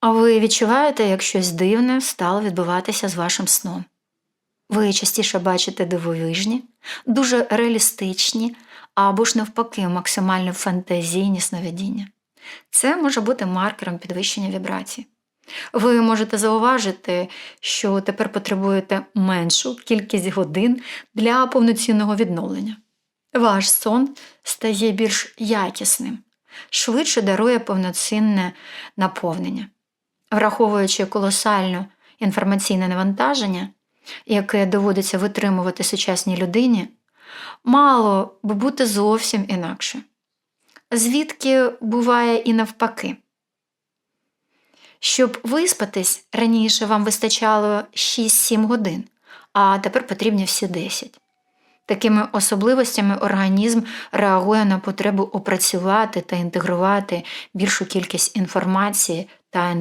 А ви відчуваєте, як щось дивне стало відбуватися з вашим сном? Ви частіше бачите дивовижні, дуже реалістичні або ж навпаки максимально фантазійні сновидіння. Це може бути маркером підвищення вібрацій. Ви можете зауважити, що тепер потребуєте меншу кількість годин для повноцінного відновлення. Ваш сон стає більш якісним, швидше дарує повноцінне наповнення. Враховуючи колосальне інформаційне навантаження, яке доводиться витримувати сучасній людині, мало би бути зовсім інакше. Звідки буває і навпаки. Щоб виспатись, раніше вам вистачало 6-7 годин, а тепер потрібні всі 10. Такими особливостями організм реагує на потребу опрацювати та інтегрувати більшу кількість інформації та енергії.